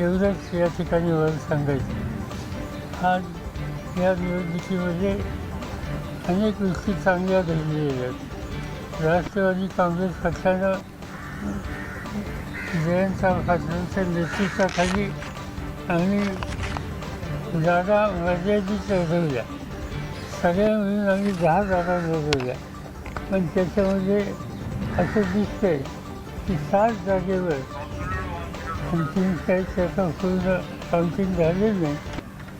एवढंच या ठिकाणी वर सांगायचं? आज या निवडणुकीमध्ये अनेक गोष्टी चांगल्या घडलेल्या आहेत. राष्ट्रवादी काँग्रेस पक्षानं जयंत पाटलांच्या नेतृत्वाखाली आणि जागा मर्यादित लढवल्या. सगळ्या मिळून आम्ही दहा जागा लढवल्या. पण त्याच्यामध्ये असं दिसतंय की सात जागेवर आणखीन काही त्याचं पूर्ण काउंटिंग झालेलं नाही.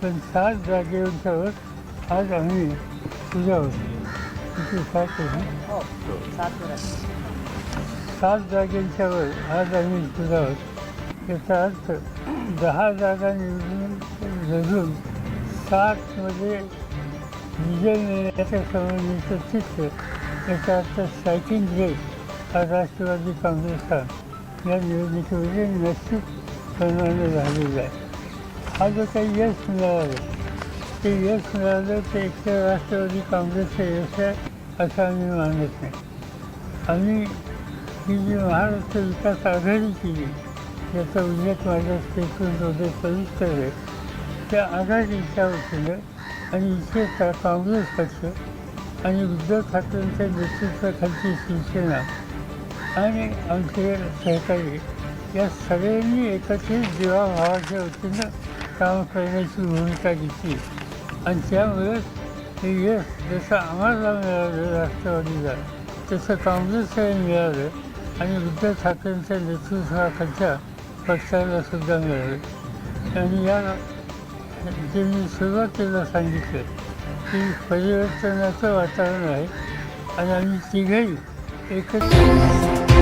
पण सात जागेवरच्यावर आज आम्ही पूजा होतो. किती? सात आहे ना? सात जागेंच्यावर आज आम्ही पूजा होतो. याचा अर्थ दहा जागा निवडून लढून सातमध्ये विजय मिळण्याच्या संबंधीचं चित्र याचा अर्थ स्ट्रायकिंग रेट हा राष्ट्रवादी काँग्रेसचा या निवडणुकीमध्ये निश्चित प्रमाणे झालेला आहे हा जो काही यश मिळालं ते यश मिळालं ते एकतर राष्ट्रवादी काँग्रेसचं यश आहे असं आम्ही मानत नाही आम्ही ही जी महाराष्ट्र विकास आघाडी केली याचा उल्लेख माझ्या स्टेटमेंटमध्ये सविस्तर आहे त्या आघाडीच्या वतीनं आणि विशेषतः काँग्रेस पक्ष आणि उद्धव ठाकरेंच्या नेतृत्वाखालची शिवसेना आणि आमचे सहकारी या सगळ्यांनी एकत्रित जीवाभावाच्या वतीनं काम करण्याची भूमिका घेतली. आणि त्यामुळेच हे यश जसं आम्हाला मिळालं राष्ट्रवादीला तसं काँग्रेसला मिळालं आणि उद्धव ठाकरेंच्या नेतृत्वाखालच्या पक्षाला सुद्धा मिळालं. आणि या जे मी सुरुवातीला सांगितलं की परिवर्तनाचं वातावरण आहे आणि आम्ही तिघही Eu que...